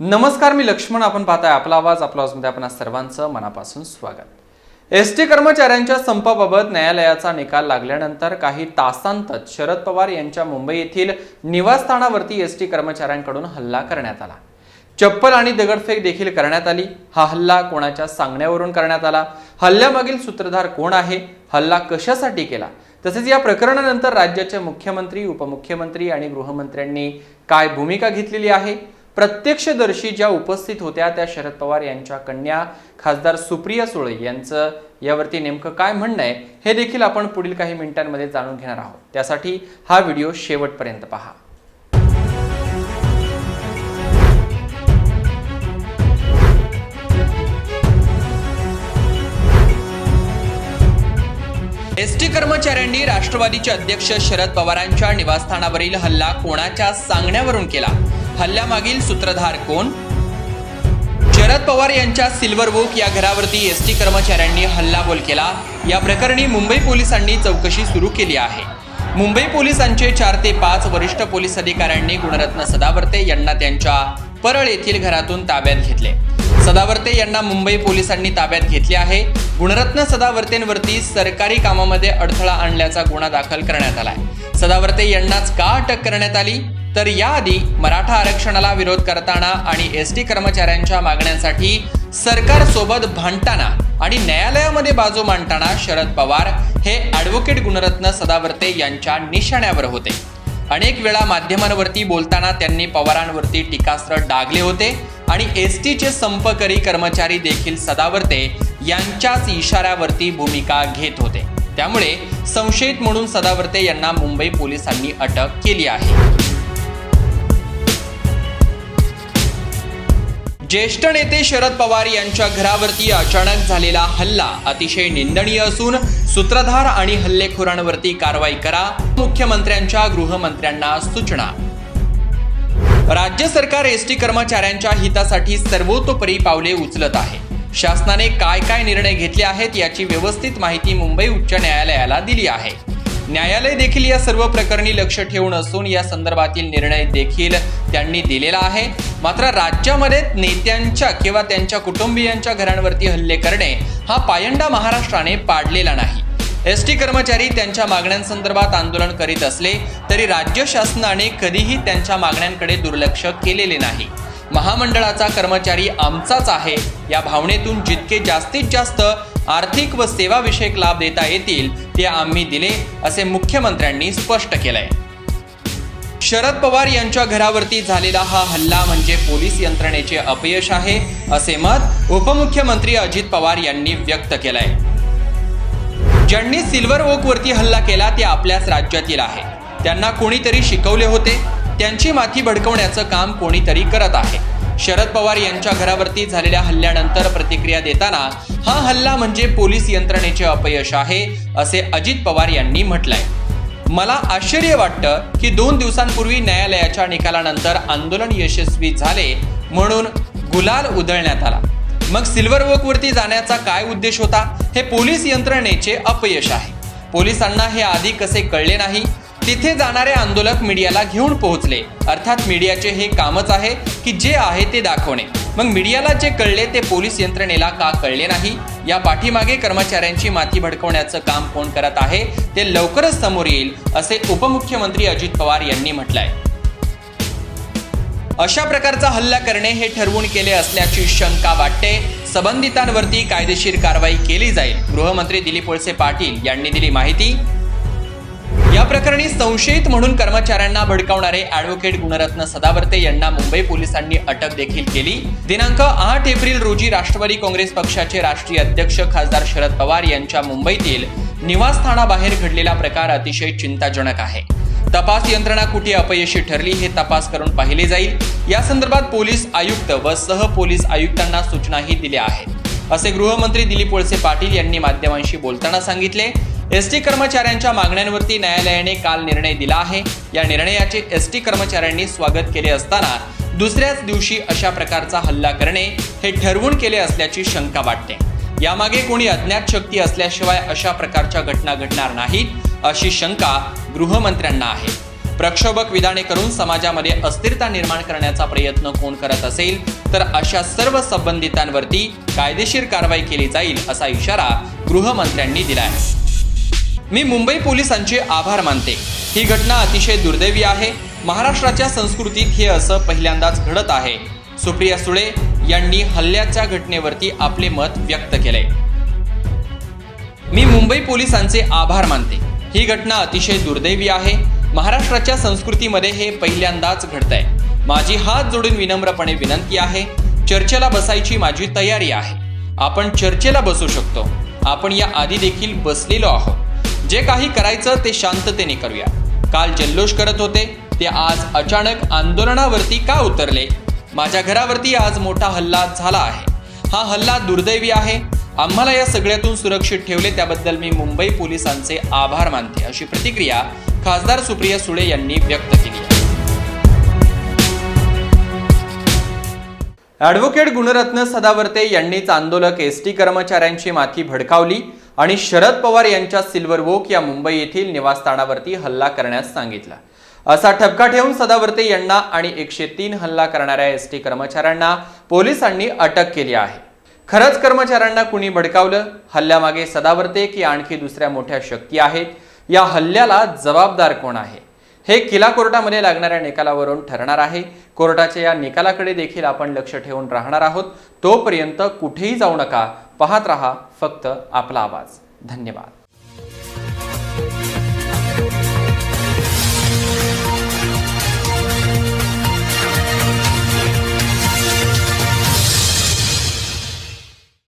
नमस्कार मी लक्ष्मण. आपण पाहताय आपला आवाज आपला आवाजमध्ये आपण सर्वांचं मनापासून स्वागत. एस टी कर्मचाऱ्यांच्या संपाबाबत न्यायालयाचा निकाल लागल्यानंतर काही तासांतच शरद पवार यांच्या मुंबई येथील निवासस्थानावरती एस टी कर्मचाऱ्यांकडून हल्ला करण्यात आला. चप्पल आणि दगडफेक देखील करण्यात आली. हा हल्ला कोणाच्या सांगण्यावरून करण्यात आला? हल्ल्यामागील सूत्रधार कोण आहे? हल्ला कशासाठी केला? तसेच या प्रकरणानंतर राज्याचे मुख्यमंत्री उपमुख्यमंत्री आणि गृहमंत्र्यांनी काय भूमिका घेतलेली आहे? प्रत्यक्षदर्शी ज्या उपस्थित होत्या त्या शरद पवार यांच्या कन्या खासदार सुप्रिया सुळे यांचं यावरती नेमकं काय म्हणणं आहे हे देखील आपण पुढील काही मिनिटांमध्ये जाणून घेणार आहोत. त्यासाठी हा व्हिडिओ शेवटपर्यंत पहा. एस टी कर्मचाऱ्यांनी राष्ट्रवादीचे अध्यक्ष शरद पवारांच्या निवासस्थानावरील हल्ला कोणाच्या सांगण्यावरून केला? हल्ल्यामागील सूत्रधार कोण? शरद पवार यांच्या सिल्वर बुक या घरावरती एस टी कर्मचाऱ्यांनी हल्लाबोल केला. या प्रकरणी मुंबई पोलिसांनी चौकशी सुरू केली आहे. मुंबई पोलिसांचे चार ते पाच वरिष्ठ पोलीस अधिकाऱ्यांनी गुणरत्न सदावर्ते यांना त्यांच्या परळ येथील घरातून ताब्यात घेतले. सदावर्ते यांना मुंबई पोलिसांनी ताब्यात घेतले आहे. गुणरत्न सदावर्तेंवरती सरकारी कामामध्ये अडथळा आणल्याचा गुन्हा दाखल करण्यात आलाय. सदावर्ते यांनाच का अटक करण्यात आली? तर याआधी मराठा आरक्षणाला विरोध करताना आणि एस टी कर्मचाऱ्यांच्या मागण्यांसाठी सरकारसोबत भांडताना आणि न्यायालयामध्ये बाजू मांडताना शरद पवार हे ॲडव्होकेट गुणरत्न सदावर्ते यांच्या निशाण्यावर होते. अनेक वेळा माध्यमांवरती बोलताना त्यांनी पवारांवरती टीकास्त्र डागले होते आणि एस टीचे संपकरी कर्मचारी देखील सदावर्ते यांच्याच इशाऱ्यावरती भूमिका घेत होते. त्यामुळे संशयित म्हणून सदावर्ते यांना मुंबई पोलिसांनी अटक केली आहे. ज्येष्ठ नेते शरद पवार यांच्या घरावरती अचानक झालेला हल्ला. अतिशय निंदनीय असून सूत्रधार आणि हल्लेखोरांवरती कारवाई करा मुख्यमंत्र्यांच्या गृहमंत्र्यांना सूचना. राज्य सरकार एस टी कर्मचाऱ्यांच्या हितासाठी सर्वतोपरी पावले उचलत आहे. शासनाने काय काय निर्णय घेतले आहेत याची व्यवस्थित माहिती मुंबई उच्च न्यायालयाला दिली आहे. न्यायालय देखील या सर्व प्रकरणी लक्ष ठेवून असून या संदर्भातील निर्णय देखील त्यांनी दिलेला आहे. मात्र राज्यामध्ये नेत्यांच्या किंवा त्यांच्या कुटुंबियांच्या घरांवरती हल्ले करणे हा पायंडा महाराष्ट्राने पाडलेला नाही. एस टी कर्मचारी त्यांच्या मागण्यांसंदर्भात आंदोलन करीत असले तरी राज्य शासनाने कधीही त्यांच्या मागण्यांकडे दुर्लक्ष केलेले नाही. महामंडळाचा कर्मचारी आमचाच आहे या भावनेतून जितके जास्तीत जास्त आर्थिक व सेवाविषयक लाभ देता येतील ते आम्ही दिले असे मुख्यमंत्र्यांनी स्पष्ट केलंय. शरद पवार यांच्या घरावरती झालेला हा हल्ला म्हणजे पोलीस यंत्रणेचे अपयश आहे असे मत उपमुख्यमंत्री अजित पवार यांनी व्यक्त केलंय. ज्यांनी सिल्वर ओकवरती हल्ला केला ते आपल्याच राज्यातील आहे. त्यांना कोणीतरी शिकवले होते त्यांची माथी भडकवण्याचं काम कोणीतरी करत आहे. शरद पवार यांच्या घरावरती झालेल्या हल्ल्यानंतर प्रतिक्रिया देताना हा हल्ला म्हणजे पोलीस यंत्रणेचे अपयश आहे असे अजित पवार यांनी म्हटलंय. मला आश्चर्य वाटतं की दोन दिवसांपूर्वी न्यायालयाच्या निकालानंतर आंदोलन यशस्वी झाले म्हणून गुलाल उधळण्यात आला. मग सिल्वर वर्कवरती जाण्याचा काय उद्देश होता? हे पोलीस यंत्रणेचे अपयश आहे. पोलिसांना हे आधी कसे कळले नाही? तिथे जाणारे आंदोलक मीडियाला घेऊन पोहोचले. अर्थात मीडियाचे हे कामच आहे की जे आहे ते दाखवणे. मग मीडियाला जे कळले ते पोलीस यंत्रणेला का कळले नाही? या पाठीमागे कर्मचाऱ्यांची माती भडकवण्याचं काम कोण करत आहे? ते लवकरच समोर येईल असे उपमुख्यमंत्री अजित पवार यांनी म्हटलंय. अशा प्रकारचा हल्ला करणे हे ठरवून केले असल्याची शंका वाटते. संबंधितांवरती कायदेशीर कारवाई केली जाईल. गृहमंत्री दिलीप वळसे पाटील यांनी दिली माहिती. प्रकरणी संशयित म्हणून कर्मचाऱ्यांना भडकावणारे ॲडव्होकेट गुणरत्न सदावर्ते यांना मुंबई पोलिसांनी अटक देखील केली. दिनांक आठ एप्रिल रोजी राष्ट्रवादी काँग्रेस पक्षाचे राष्ट्रीय अध्यक्ष खासदार शरद पवार यांच्या मुंबईतील निवासस्थानाबाहेर घडलेला प्रकार अतिशय चिंताजनक आहे. तपास यंत्रणा कुठे अपयशी ठरली हे तपास करून पाहिले जाईल. या संदर्भात पोलीस आयुक्त व सह पोलीस आयुक्तांना सूचनाही दिल्या आहेत. असे गृहमंत्री दिलीप वळसे पाटील यांनी माध्यमांशी बोलताना सांगितले. एस टी कर्मचाऱ्यांच्या मागण्यांवरती न्यायालयाने काल निर्णय दिला आहे. या निर्णयाचे एस टी कर्मचाऱ्यांनी स्वागत केले असताना दुसऱ्याच दिवशी अशा प्रकारचा हल्ला करणे हे ठरवून केले असल्याची शंका वाटते. यामागे कोणी अज्ञात शक्ती असल्याशिवाय अशा प्रकारच्या घटना घडणार नाहीत अशी शंका गृहमंत्र्यांना आहे. प्रक्षोभक विधाने करून समाजामध्ये अस्थिरता निर्माण करण्याचा प्रयत्न कोण करत असेल तर अशा सर्व संबंधितांवरती कायदेशीर कारवाई केली जाईल असा इशारा गृहमंत्र्यांनी दिला आहे मी मुंबई पोलिसांचे आभार मानते. ही घटना अतिशय दुर्दैवी आहे. महाराष्ट्राच्या संस्कृतीत हे असं पहिल्यांदाच घडत आहे. सुप्रिया सुळे यांनी हल्ल्याच्या घटनेवरती आपले मत व्यक्त केले मी मुंबई पोलिसांचे आभार मानते. ही घटना अतिशय दुर्दैवी आहे. महाराष्ट्राच्या संस्कृतीमध्ये हे पहिल्यांदाच घडतंय. माझी हात जोडून विनम्रपणे विनंती आहे. चर्चेला बसायची माझी तयारी आहे. आपण चर्चेला बसू शकतो. आपण या आधी देखील बसलेलो आहोत. जे काही करायचं ते शांततेने करूया. काल जल्लोष करत होते ते आज अचानक आंदोलनावरती का उतरले? माझ्या घरावरती आज मोठा हल्ला झाला आहे. हा हल्ला दुर्दैवी आहे. आम्हाला या सगळ्यातून सुरक्षित ठेवले त्याबद्दल मी मुंबई पोलिसांचे आभार मानते अशी प्रतिक्रिया खासदार सुप्रिया सुळे यांनी व्यक्त केली आहे. ॲडव्होकेट गुणरत्न सदावर्ते यांनीच आंदोलक एस टी कर्मचाऱ्यांची माथी भडकावली. आणि शरद पवार यांच्या सिल्वर वोक या मुंबई येथील निवासस्थानावरती हल्ला करण्यास सांगितला. असा ठपका ठेवून सदावर्ते यांना आणि एकशे तीन हल्ला करणाऱ्या एस टी कर्मचाऱ्यांना पोलिसांनी अटक केली आहे. खरंच कर्मचाऱ्यांना कुणी भडकावलं? हल्ल्यामागे सदावर्ते की आणखी दुसऱ्या मोठ्या शक्ती आहेत? या हल्ल्याला जबाबदार कोण आहे? हे किला कोर्टामध्ये लागणाऱ्या निकालावरून ठरणार आहे. कोर्टाच्या या निकालाकडे देखील आपण लक्ष ठेवून राहणार आहोत. तोपर्यंत कुठेही जाऊ नका. पाहत रहा फक्त आपला आवाज. धन्यवाद.